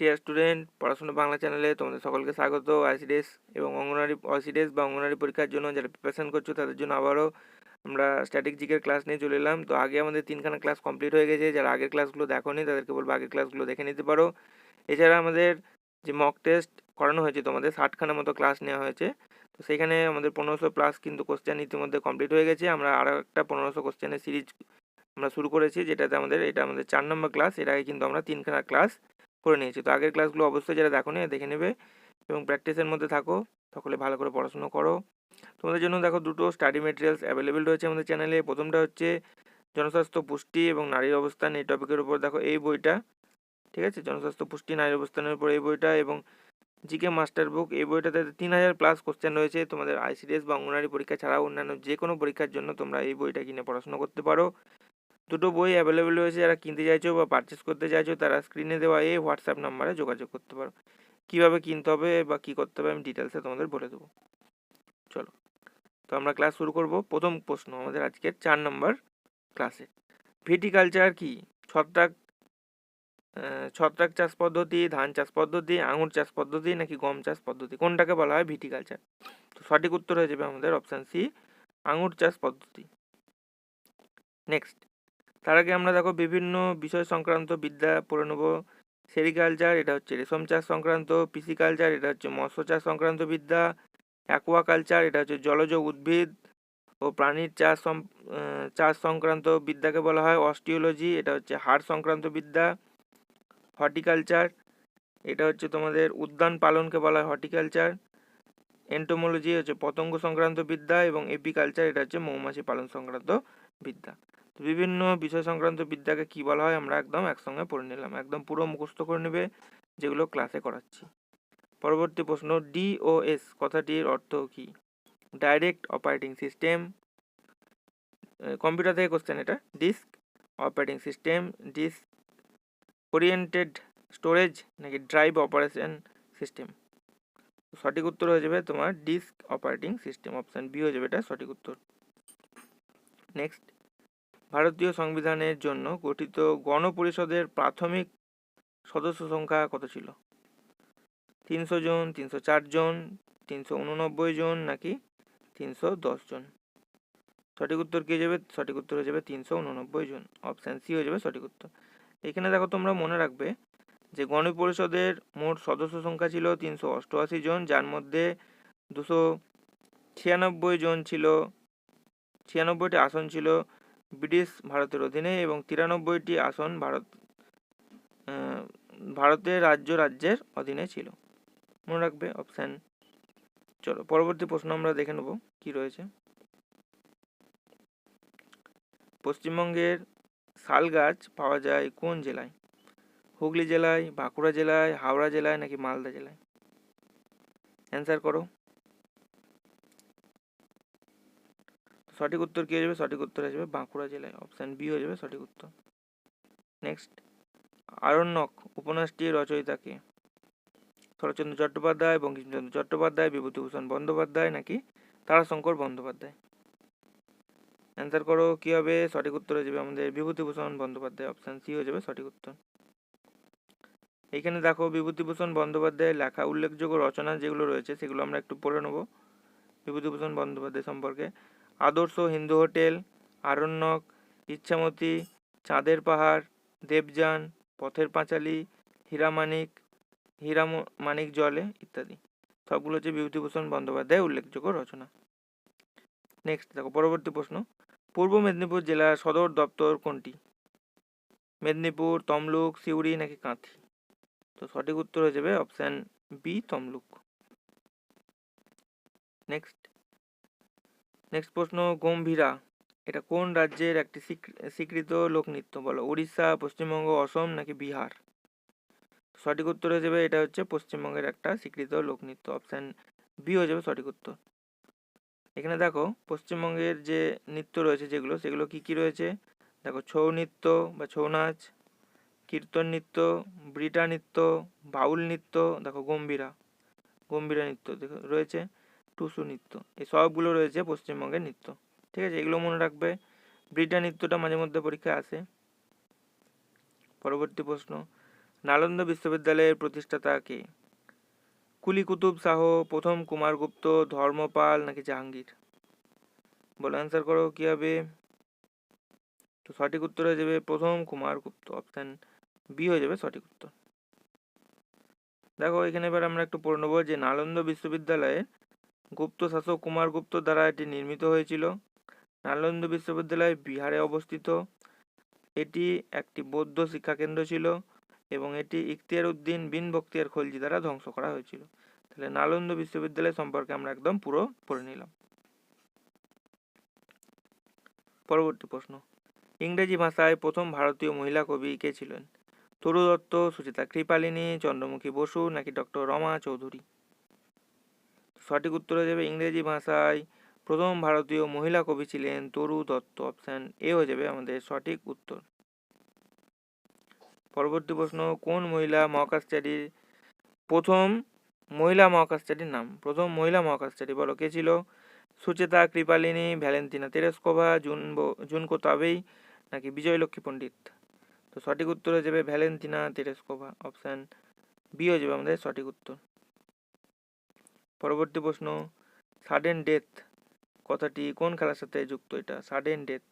Dear student পড়াশোনা বাংলা চ্যানেলে তোমাদের সকলকে স্বাগত। আইসিডিএস এবং অঙ্গনারী অসিডিএস বা অঙ্গনারী পরীক্ষার জন্য যারা প্রিপারেশন করছ তাদের জন্য আবারও আমরা স্ট্যাটিক জিকের ক্লাস নিয়ে চলে এলাম। তো আগে আমাদের তিনখানা ক্লাস কমপ্লিট হয়ে গেছে। যারা আগের ক্লাসগুলো দেখোনি তাদেরকে বলব আগের ক্লাসগুলো দেখে নিতে পারো। এছাড়া আমাদের যে মক টেস্ট করানো হয়েছে তোমাদের, ষাটখানা মতো ক্লাস নেওয়া হয়েছে। তো সেখানে আমাদের পনেরোশো প্লাস কিন্তু কোশ্চেন ইতিমধ্যে কমপ্লিট হয়ে গেছে। আমরা আরও একটা পনেরোশো কোশ্চেনের সিরিজ আমরা শুরু করেছি, যেটাতে আমাদের, এটা আমাদের চার নম্বর ক্লাস এর আগে কিন্তু আমরা তিনখানা ক্লাস করে নিয়েছি। তো আগের ক্লাসগুলো অবশ্যই যারা দেখো নি দেখে নেবে এবং প্র্যাকটিসের মধ্যে থাকো সকলে ভালো করে পড়াশুনো করো। তোমাদের জন্য দেখো দুটো স্টাডি মেটেরিয়ালস অ্যাভেলেবেল রয়েছে আমাদের চ্যানেলে প্রথমটা হচ্ছে জনস্বাস্থ্য পুষ্টি এবং নারীর অবস্থান, এই টপিকের উপর দেখো এই বইটা, ঠিক আছে? জনস্বাস্থ্য পুষ্টি, নারীর অবস্থানের উপর এই বইটা এবং জিকে মাস্টার বুক এই বইটাতে তিন হাজার প্লাস কোশ্চেন রয়েছে। তোমাদের আইসিডিএস বা অঙ্গনারী পরীক্ষা ছাড়াও অন্যান্য যে কোনো পরীক্ষার জন্য তোমরা এই বইটা কিনে পড়াশোনা করতে পারো। দুটো বই অ্যাভেলেবেল রয়েছে, যারা কিনতে চাইছো বা পারচেস করতে চাইছো, তারা স্ক্রিনে দেওয়া এই হোয়াটসঅ্যাপ নাম্বারে যোগাযোগ করতে পারো। কীভাবে কিনতে হবে বা কী করতে হবে আমি ডিটেলসে তোমাদের বলে দেবো। চলো, তো আমরা ক্লাস শুরু করব। প্রথম প্রশ্ন, আমাদের আজকের চার নম্বর ক্লাসে ভিটিকালচার কি? ছত্রাক ছত্রাক চাষ পদ্ধতি, ধান চাষ পদ্ধতি, আঙুর চাষ পদ্ধতি, নাকি গম চাষ পদ্ধতি? কোনটাকে বলা হয় ভিটিকালচার? তো সঠিক উত্তর হয়ে যাবে আমাদের অপশান সি আঙুর চাষ পদ্ধতি। নেক্সট তার আগে আমরা দেখো বিভিন্ন বিষয় সংক্রান্ত বিদ্যা পড়ে নেব। সেরিকালচার এটা হচ্ছে রেশম চাষ সংক্রান্ত পিসিকালচার এটা হচ্ছে মৎস্য চাষ সংক্রান্ত বিদ্যা অ্যাকোয়াকালচার এটা হচ্ছে জলজ উদ্ভিদ ও প্রাণীর চাষ চাষ সংক্রান্ত বিদ্যাকে বলা হয়। অস্টিওলজি, এটা হচ্ছে হাড় সংক্রান্ত বিদ্যা। হর্টিকালচার, এটা হচ্ছে তোমাদের উদ্যান পালনকে বলা হয় হর্টিকালচার। এন্টোমোলজি হচ্ছে পতঙ্গ সংক্রান্ত বিদ্যা এবং এপিকালচার, এটা হচ্ছে মৌমাছি পালন সংক্রান্ত বিদ্যা। বিভিন্ন বিষয় সংক্রান্ত বিদ্যাকে কি বলা হয় আমরা একদম একসঙ্গে পড়ে নিলাম। একদম পুরো মুখস্থ করে নেবে, যেগুলো ক্লাসে করাচ্ছি। পরবর্তী প্রশ্ন ডিওএস কথাটির অর্থ কি? ডাইরেক্ট অপারেটিং সিস্টেম কম্পিউটার থেকে কোশ্চেন এটা। Disk operating system disk oriented storage নাকি ড্রাইভ অপারেশন সিস্টেম সঠিক উত্তর হয়ে যাবে তোমার disk operating system option B হয়ে যাবে এটা সঠিক উত্তর। নেক্সট ভারতীয় সংবিধানের জন্য গঠিত গণপরিষদের প্রাথমিক সদস্য সংখ্যা কত ছিল? তিনশো জন, তিনশো চার জন, তিনশো উননব্বই জন নাকি তিনশো দশ জন? সঠিক উত্তর কী যাবে সঠিক উত্তর হয়ে যাবে তিনশো উননব্বই জন। অপশান সি হয়ে যাবে সঠিক উত্তর। এখানে দেখো তোমরা মনে রাখবে যে গণপরিষদের মোট সদস্য সংখ্যা ছিল তিনশো অষ্টআশি জন, যার মধ্যে দুশো ছিয়ানব্বই জন ছিল, ছিয়ানব্বইটি আসন ছিল ব্রিটিশ ভারতের অধীনে এবং তিরানব্বইটি আসন ভারত ভারতের রাজ্য রাজ্যের অধীনে ছিল। মনে রাখবে অপশান চলো, পরবর্তী প্রশ্ন আমরা দেখে নেব, কি রয়েছে? পশ্চিমবঙ্গের শাল গাছ পাওয়া যায় কোন জেলায়? হুগলি জেলায়, বাঁকুড়া জেলায়, হাওড়া জেলায় নাকি মালদা জেলায়? অ্যান্সার করো। সঠিক উত্তর কী হয়ে যাবে? সঠিক উত্তর যাবে বাঁকুড়া জেলায়। অপশান বি হয়ে যাবে সঠিক উত্তর। নেক্সট আরণ্যক উপন্যাসটির রচয়িতাকে শরৎচন্দ্র চট্টোপাধ্যায়, বঙ্কিমচন্দ্র চট্টোপাধ্যায়, বিভূতিভূষণ বন্দ্যোপাধ্যায় নাকি তারাশঙ্কর বন্দ্যোপাধ্যায়? অ্যান্সার করো, কী হবে? সঠিক উত্তর হয়ে যাবে আমাদের বিভূতিভূষণ বন্দ্যোপাধ্যায়। অপশান সি হয়ে যাবে সঠিক উত্তর। এইখানে দেখো, বিভূতিভূষণ বন্দ্যোপাধ্যায়ের লেখা উল্লেখযোগ্য রচনা যেগুলো রয়েছে সেগুলো আমরা একটু পড়ে নেব। বিভূতিভূষণ বন্দ্যোপাধ্যায় সম্পর্কে। আদর্শ হিন্দু হোটেল, আরণ্যক, ইচ্ছামতি, চাঁদের পাহাড়, দেবযান, পথের পাঁচালী হীরামানিক হীরা মানিক জলে ইত্যাদি। সবগুলো হচ্ছে বিভূতিভূষণ বন্দ্যোপাধ্যায় উল্লেখযোগ্য রচনা। নেক্সট দেখো, পরবর্তী প্রশ্ন। পূর্ব মেদিনীপুর জেলার সদর দপ্তর কোনটি? মেদিনীপুর, তমলুক, সিউড়ি নাকি কাঁথি? তো সঠিক উত্তর হয়ে যাবে option B, Tamluk. Next next প্রশ্ন, গম্ভীরা। এটা কোন রাজ্যের একটি স্বীকৃত লোকনৃত্য? বলো উড়িষ্যা পশ্চিমবঙ্গ, অসম নাকি বিহার? সঠিক উত্তর হয়ে যাবে, এটা হচ্ছে পশ্চিমবঙ্গের একটা স্বীকৃত লোকনৃত্য। অপশান বি হয়ে যাবে সঠিক উত্তর। এখানে দেখো, পশ্চিমবঙ্গের যে নৃত্য রয়েছে যেগুলো, সেগুলো কি কি রয়েছে? দেখো, ছৌ নৃত্য বা ছৌ নাচ, কীর্তন নৃত্য, ব্রিটা নৃত্য, বাউল নৃত্য, দেখো, গম্ভীরা। গম্ভীরা নৃত্য দেখো, রয়েছে। টুসু নৃত্য। এই সবগুলো রয়েছে পশ্চিমবঙ্গের নৃত্য। ঠিক আছে? এগুলো মনে রাখবে। ব্রিটা নৃত্যটা মাঝে মধ্যে পরীক্ষা আসে। পরবর্তী প্রশ্ন, নালন্দা বিশ্ববিদ্যালয়ের প্রতিষ্ঠাতা কে? কুলি কুতুব শাহ, প্রথম কুমারগুপ্ত, ধর্মপাল নাকি জাহাঙ্গীর? বলে অ্যান্সার করো, কি হবে? তো সঠিক উত্তর হয়ে যাবে প্রথম কুমারগুপ্ত। অপশান বি হয়ে যাবে সঠিক উত্তর। দেখো, এখানে এবার আমরা একটু পড়ে নেব যে নালন্দা বিশ্ববিদ্যালয়ে গুপ্ত শাসক কুমারগুপ্ত দ্বারা এটি নির্মিত হয়েছিল। নালন্দা বিশ্ববিদ্যালয় বিহারে অবস্থিত। এটি একটি বৌদ্ধ শিক্ষাকেন্দ্র ছিল এবং এটি ইখতিয়ার উদ্দিন বিন বখতিয়ার খলজি দ্বারা ধ্বংস করা হয়েছিল। তাহলে নালন্দা বিশ্ববিদ্যালয় সম্পর্কে আমরা একদম পুরো পড়ে নিলাম। পরবর্তী প্রশ্ন। ইংরেজি ভাষায় প্রথম ভারতীয় মহিলা কবি কে ছিলেন? তরু দত্ত সুচিতা কৃপালিনী, চন্দ্রমুখী বসু নাকি ডক্টর রমা চৌধুরী? সঠিক উত্তর হয়ে যাবে ইংরেজি ভাষায়। প্রথম ভারতীয় মহিলা কবি ছিলেন তরু দত্ত। অপশান এ হয়ে যাবে আমাদের সঠিক উত্তর। পরবর্তী প্রশ্ন, কোন মহিলা মহাকাশচারীর প্রথম মহিলা মহাকাশচারীর নাম? প্রথম মহিলা মহাকাশচারী বলো, কে ছিল? Sucheta, Kripalani, Valentina Tereshkova June Junko Tabei, নাকি বিজয়লক্ষ্মী পণ্ডিত? তো সঠিক উত্তর হয়ে যাবে ভ্যালেন্টিনা তেরেস্কোভা। অপশান বি হয়ে যাবে আমাদের সঠিক উত্তর। পরবর্তী প্রশ্ন সাডেন ডেথ কথাটি কোন খেলার সাথে যুক্ত এটা? Sudden death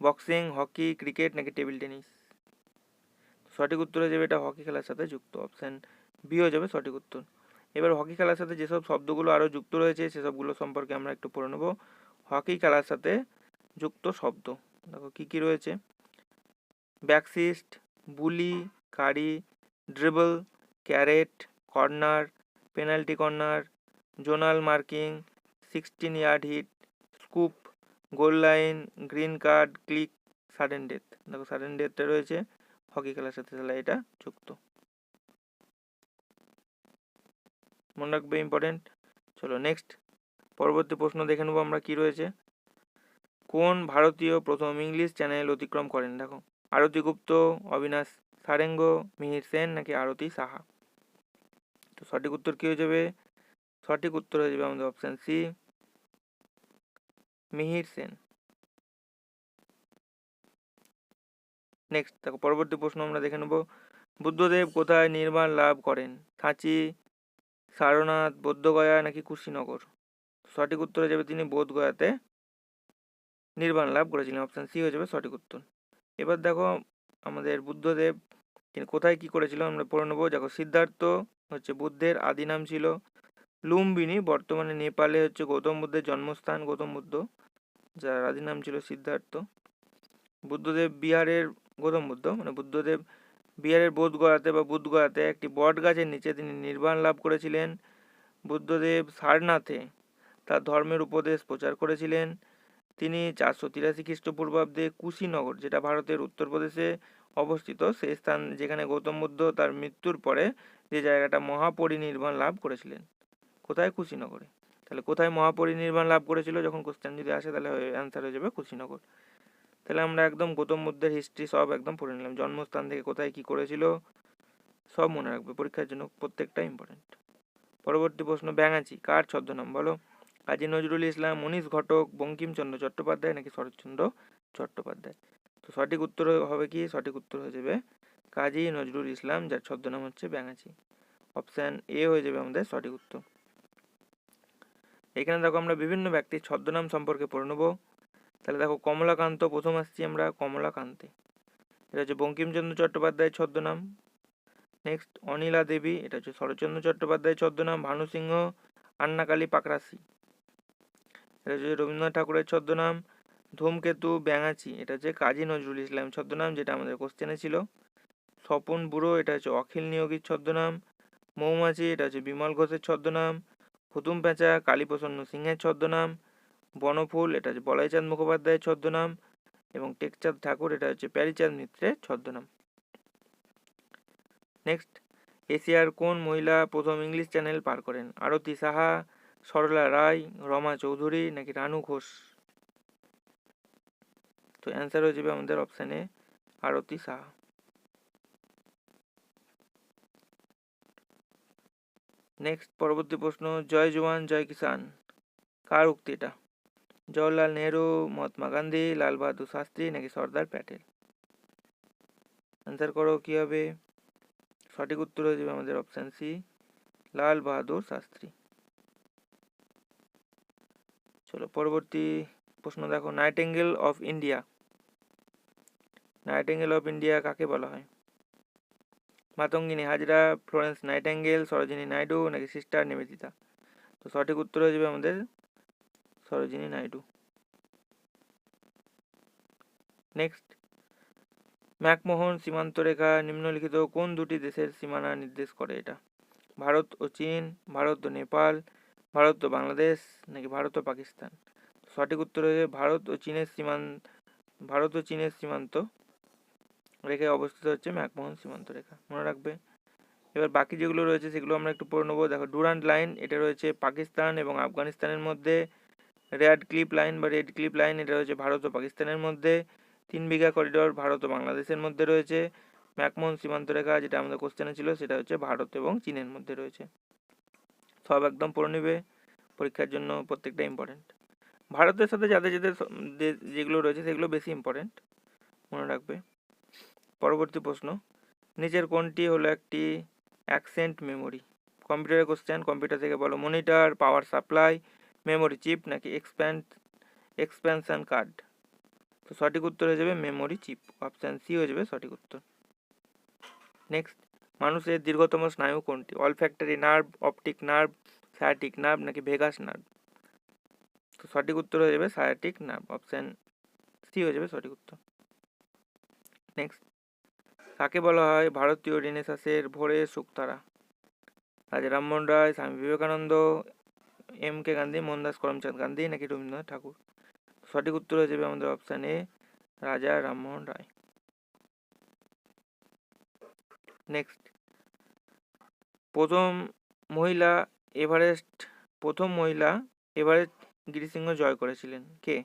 boxing hockey cricket নাকি টেবিল টেনিস সঠিক উত্তর যাবে এটা হকি খেলার সাথে যুক্ত। অপশান বি হয়ে যাবে সঠিক উত্তর। এবার হকি খেলার সাথে যেসব শব্দগুলো আরও যুক্ত রয়েছে, সেসবগুলো সম্পর্কে আমরা একটু পড়ে নেব। হকি খেলার সাথে যুক্ত শব্দ। দেখো কী কী রয়েছে? Backstick bully carry dribble carried corner penalty corner zonal marking, sixteen yard hit, scoop, goal line, green card, click, sudden death. দেখো সাডেন ডেথটা রয়েছে, হকি খেলার সাথে তাহলে এটা যুক্ত। মনে রাখবে ইম্পর্টেন্ট চলো নেক্সট পরবর্তী প্রশ্ন দেখে নেব আমরা কি রয়েছে। কোন ভারতীয় প্রথম ইংলিশ চ্যানেল অতিক্রম করেন? দেখো, আরতি গুপ্ত, অবিনাশ সারেঙ্গ, মিহির সেন নাকি আরতি সাহা? তো সঠিক উত্তর কী হয়ে যাবে? সঠিক উত্তর হয়ে যাবে আমাদের option C Mihir Sen. Next দেখো, পরবর্তী প্রশ্ন আমরা দেখে নেব। বুদ্ধদেব কোথায় নির্মাণ লাভ করেন? থাঁচি সারনাথ, বৌদ্ধগয়া নাকি কুশীনগর? সঠিক উত্তর হয়ে যাবে তিনি বোধগয়াতে নির্বাণ লাভ করেছিলেন। অপশান সি হয়ে যাবে সঠিক উত্তর। এবার দেখো, আমাদের বুদ্ধদেব তিনি কোথায় কি করেছিল আমরা পড়ে নেব। দেখো, সিদ্ধার্থ হচ্ছে বুদ্ধের আদি নাম ছিল। লুম্বিনী, বর্তমানে নেপালে হচ্ছে গৌতম বুদ্ধের জন্মস্থান, গৌতম বুদ্ধ, যার আদি নাম ছিল সিদ্ধার্থ। বুদ্ধদেব বিহারের, গৌতম বুদ্ধ মানে বুদ্ধদেব বিহারের বোধগয়াতে বা বুধগয়াতে একটি বট গাছের নিচে তিনি নির্বাণ লাভ করেছিলেন। বুদ্ধদেব সারনাথে তার ধর্মের উপদেশ প্রচার করেছিলেন। তিনি চারশো তিরাশি খ্রিস্টপূর্বাব্দে কুশীনগর, যেটা ভারতের উত্তরপ্রদেশে অবস্থিত সেই স্থান যেখানে গৌতম বুদ্ধ তার মৃত্যুর পরে যে জায়গাটা মহাপরিনির্বাণ লাভ করেছিলেন। কোথায় কুশীনগরে? তাহলে কোথায় মহাপরিনির্বাণ লাভ করেছিল যখন কোশ্চেন যদি আসে তাহলে অ্যান্সার হয়ে যাবে কুশীনগর। তাহলে আমরা একদম গৌতম বুদ্ধের হিস্ট্রি সব একদম পড়ে নিলাম। জন্মস্থান থেকে কোথায় কি করেছিল, সব মনে রাখবে। পরীক্ষার জন্য প্রত্যেকটা ইম্পর্টেন্ট পরবর্তী প্রশ্ন, ব্যাঙাচি, কার ছদ্মনাম বলো। কাজী নজরুল ইসলাম, মনীষ ঘটক, বঙ্কিমচন্দ্র চট্টোপাধ্যায় নাকি শরৎচন্দ্র চট্টোপাধ্যায়? তো সঠিক উত্তর হবে কি? সঠিক উত্তর হয়ে যাবে কাজী নজরুল ইসলাম, যার ছদ্মনাম হচ্ছে ব্যাঙাচি। অপশান এ হয়ে যাবে আমাদের সঠিক উত্তর। এখানে দেখো আমরা বিভিন্ন ব্যক্তির ছদ্মনাম সম্পর্কে পড়ে নেব। তাহলে দেখো কমলাকান্ত, প্রথম আসছি আমরা কমলাকান্তে। এটা হচ্ছে বঙ্কিমচন্দ্র চট্টোপাধ্যায়ের ছদ্মনাম। নেক্সট অনিলা দেবী, এটা হচ্ছে শরৎচন্দ্র চট্টোপাধ্যায়ের ছদ্মনাম। ভানু সিংহ, আন্নাকালী পাকরাসি এটা হচ্ছে রবীন্দ্রনাথ ঠাকুরের ছদ্মনাম। ধূমকেতু ব্যাঙাচি, এটা হচ্ছে কাজী নজরুল ইসলাম ছদ্মনাম, যেটা আমাদের কোশ্চেনে ছিল। স্বপন বুড়ো, এটা হচ্ছে অখিল নিয়োগীর ছদ্মনাম। মৌমাছি, এটা হচ্ছে বিমল ঘোষের ছদ্মনাম। হুতুম পেঁচা, কালীপ্রসন্ন সিংহের ছদ্মনাম, বনফুল, এটা হচ্ছে বলাইচাঁদ মুখোপাধ্যায়ের ছদ্মনাম এবং টেকচাঁদ ঠাকুর, এটা হচ্ছে প্যারিচাঁদ মিত্রের ছদ্মনাম। নেক্সট এশিয়ার কোন মহিলা প্রথম ইংলিশ চ্যানেল পার করেন? আরতি সাহা, সরলা রায়, রমা চৌধুরী নাকি রানু ঘোষ? তো অ্যান্সার হয়ে যাবে আমাদের অপশানে আরতি সাহা। নেক্সট পরবর্তী প্রশ্ন, জয় জওয়ান জয় কিষান। কার উক্তি এটা? জওয়াহরলাল নেহরু, মহাত্মা গান্ধী, লাল বাহাদুর শাস্ত্রী নাকি সর্দার প্যাটেল? অ্যান্সার করো, কী হবে? সঠিক উত্তর হয়ে যাবে আমাদের অপশান সি লাল বাহাদুর শাস্ত্রী। চলো, পরবর্তী প্রশ্ন দেখো nightingale of India nightingale of India কাকে বলা হয়? মাতঙ্গিনী, হাজরা, ফ্লোরেন্স নাইটেঙ্গেল সরোজিনী নাইডু নাকি সিস্টার নিবেদিতা? তো সঠিক উত্তর হয়ে যাবে আমাদের সরোজিনী নাইডু। নেক্সট ম্যাকমোহন সীমান্ত রেখা নিম্নলিখিত কোন দুটি দেশের সীমানা নির্দেশ করে এটা? ভারত ও চীন, ভারত ও নেপাল, ভারত ও বাংলাদেশ নাকি ভারত ও পাকিস্তান? সঠিক উত্তর হয়ে ভারত ও চীনের সীমান্ত ভারত ও চীনের সীমান্ত রেখায় অবস্থিত হচ্ছে ম্যাকমোহন সীমান্ত রেখা। মনে রাখবে? এবার বাকি যেগুলো রয়েছে সেগুলো আমরা একটু পড়ে নেব। দেখো ডুরান্ট লাইন এটা রয়েছে পাকিস্তান এবং আফগানিস্তানের মধ্যে। রেড ক্লিপ লাইন বা রেড ক্লিপ লাইন এটা রয়েছে ভারত ও পাকিস্তানের মধ্যে। তিন বিঘা করিডোর ভারত ও বাংলাদেশের মধ্যে রয়েছে। ম্যাকমোহন সীমান্ত রেখা, যেটা আমাদের কোশ্চেনে ছিল, সেটা হচ্ছে ভারত এবং চীনের মধ্যে রয়েছে। সব একদম পড়ে নেবে। পরীক্ষার জন্য প্রত্যেকটা ইম্পর্টেন্ট ভারতের সাথে যাদের যাদের যেগুলো রয়েছে সেগুলো বেশি ইম্পর্টেন্ট মনে রাখবে? পরবর্তী প্রশ্ন। নিচের কোনটি হলো একটি অ্যাকসেন্ট মেমোরি কম্পিউটারের কোশ্চেন কম্পিউটার থেকে বলো monitor power supply memory chip নাকি এক্সপ্যান্ড এক্সপ্যানশন কার্ড তো সঠিক উত্তর হয়ে যাবে মেমোরি চিপ অপশান সি হয়ে যাবে সঠিক উত্তর। নেক্সট মানুষের দীর্ঘতম স্নায়ু কোনটি? Olfactory nerve optic nerve sciatic nerve নাকি ভেগাস নার্ভ তো সঠিক উত্তর হয়ে যাবে সায়াটিক নার্ভ অপশান সি হয়ে যাবে সঠিক উত্তর। নেক্সট কাকে বলা হয় ভারতীয় রেনেসাসের ভোরের শুকতারা। রাজা রামমোহন রায়, স্বামী বিবেকানন্দ, এম কে গান্ধী, মোহনদাস করমচাঁদ গান্ধী নাকি রবীন্দ্রনাথ ঠাকুর? সঠিক উত্তর হয়ে যাবে আমাদের অপশান এ রাজা রামমোহন রায়। নেক্সট প্রথম মহিলা এভারেস্ট, প্রথম মহিলা এভারেস্ট গিরিসিংহ জয় করেছিলেন। কে?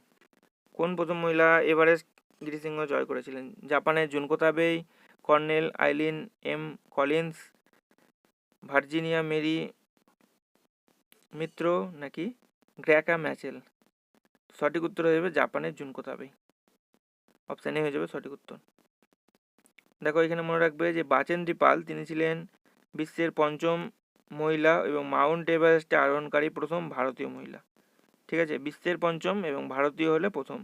কোন প্রথম মহিলা এভারেস্ট গিরিসিংহ জয় করেছিলেন? জাপানের Junko Tabei colonel Eileen M Collins, Virginia Mary Mitra নাকি গ্র্যাকা ম্যাচেল। সঠিক উত্তর হয়ে যাবে জাপানের জুনকো তাবেই অপশান হয়ে যাবে সঠিক উত্তর। দেখো, এখানে মনে রাখবে যে বাচেন্দ্রী পাল তিনি ছিলেন বিশ্বের পঞ্চম মহিলা এবং মাউন্ট এভারেস্টে আরোহণকারী প্রথম ভারতীয় মহিলা। ঠিক আছে? বিশ্বের পঞ্চম এবং ভারতীয় হলে প্রথম।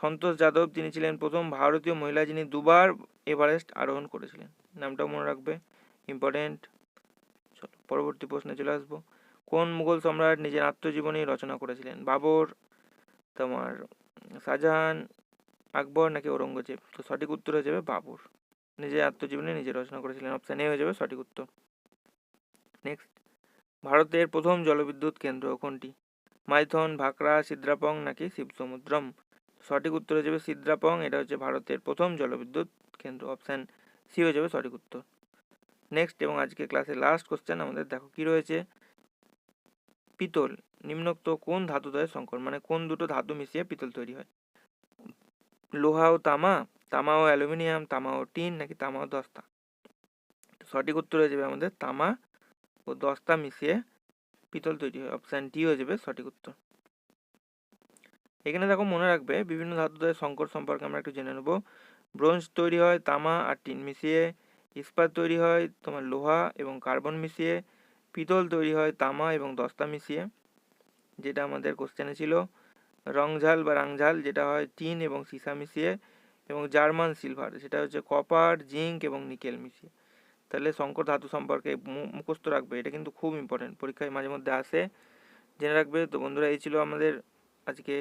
সন্তোষ যাদব, তিনি ছিলেন প্রথম ভারতীয় মহিলা যিনি দুবার এভারেস্ট আরোহণ করেছিলেন। নামটাও মনে রাখবে। ইম্পর্টেন্ট। চলো, পরবর্তী প্রশ্নে চলে আসব। কোন মুঘল সম্রাট নিজের আত্মজীবনী রচনা করেছিলেন? বাবর, তোমার শাহজাহান, আকবর নাকি ঔরঙ্গজেব? তো সঠিক উত্তর হয়ে যাবে বাবর। নিজের আত্মজীবনী নিজে রচনা করেছিলেন। অপশান এ হয়ে যাবে সঠিক উত্তর। নেক্সট ভারতের প্রথম জলবিদ্যুৎ কেন্দ্র কোনটি? মাইথন ভাকরা সিদ্রাপং নাকি শিবসমুদ্রম? সঠিক উত্তর হয়ে যাবে সিদ্রাপং, এটা হচ্ছে ভারতের প্রথম জলবিদ্যুৎ কেন্দ্র অপশান সি হয়ে যাবে সঠিক উত্তর। নেক্সট এবং আজকে ক্লাসের লাস্ট কোশ্চেন আমাদের দেখো কি রয়েছে? পিতল, নিম্নোক্ত কোন ধাতু ধাতুদ্বয় সংকর? মানে কোন দুটো ধাতু মিশিয়ে পিতল তৈরি হয়? লোহা ও তামা তামা ও অ্যালুমিনিয়াম, তামা ও টিন, নাকি তামা ও দস্তা? সঠিক উত্তর হয়ে যাবে আমাদের তামা ও দস্তা মিশিয়ে পিতল তৈরি হয়। অপশান ডি হয়ে যাবে সঠিক উত্তর। এখানে দেখো মনে রাখবে, বিভিন্ন ধাতুদ্বয়ের সংকর সম্পর্কে আমরা একটু জেনে নেব। ব্রোঞ্জ তৈরি হয় তামা আর টিন মিশিয়ে, ইস্পাত তৈরি হয় তোমার লোহা এবং কার্বন মিশিয়ে, পিতল তৈরি হয় তামা এবং দস্তা মিশিয়ে, যেটা আমাদের কোশ্চেনে ছিল। রংঝাল বা রাংঝাল যেটা হয় টিন এবং সীসা মিশিয়ে এবং জার্মান সিলভার, সেটা হচ্ছে কপার, জিঙ্ক এবং নিকেল মিশিয়ে। তাহলে সংকর ধাতু সম্পর্কে মুখস্থ রাখবে, এটা কিন্তু খুব ইম্পর্টেন্ট পরীক্ষায় মাঝে মধ্যে আসে। জেনে রাখবে, তো বন্ধুরা এই ছিল আমাদের আজকে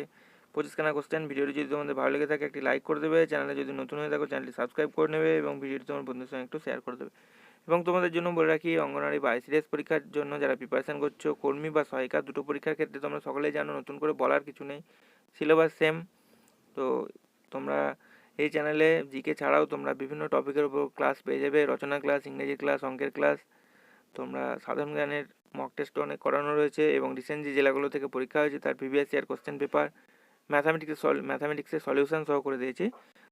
পঁচিশখানা কোশ্চেন ভিডিওটি যদি তোমাদের ভালো লেগে থাকে, একটি লাইক করে দেবে। চ্যানেলে যদি নতুন হয়ে থাকো চ্যানেলটি সাবস্ক্রাইব করে নেবে এবং ভিডিওটি তোমার বন্ধুদের সঙ্গে একটু শেয়ার করে দেবে। এবং তোমাদের জন্য বলে রাখি, অঙ্গনওয়াড়ি বা আইসিডিএস পরীক্ষার জন্য যারা প্রিপারেশন করছ, কর্মী বা সহায়িকা, দুটো পরীক্ষার ক্ষেত্রে তোমরা সকলেই জানো, নতুন করে বলার কিছু নেই। সিলেবাস সেম তো তোমরা এই চ্যানেলে জিকে ছাড়াও তোমরা বিভিন্ন টপিকের উপর ক্লাস পেয়ে যাবে। রচনা ক্লাস ইংরেজি ক্লাস অঙ্কের ক্লাস তোমরা সাধারণ জ্ঞানের মক টেস্ট অনেক করানো রয়েছে এবং রিসেন্ট যে জেলাগুলো থেকে পরীক্ষা হয়েছে, তার প্রিভিয়াস ইয়ার কোশ্চেন পেপার ম্যাথামেটিক্সের সল ম্যাথামেটিক্সের সলিউশন সহ করে দিয়েছি।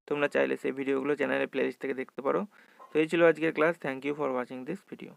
তোমরা চাইলে সেই ভিডিওগুলো চ্যানেলের প্লেলিস্ট থেকে দেখতে পারো। তো এই ছিল আজকের class thank you for watching this video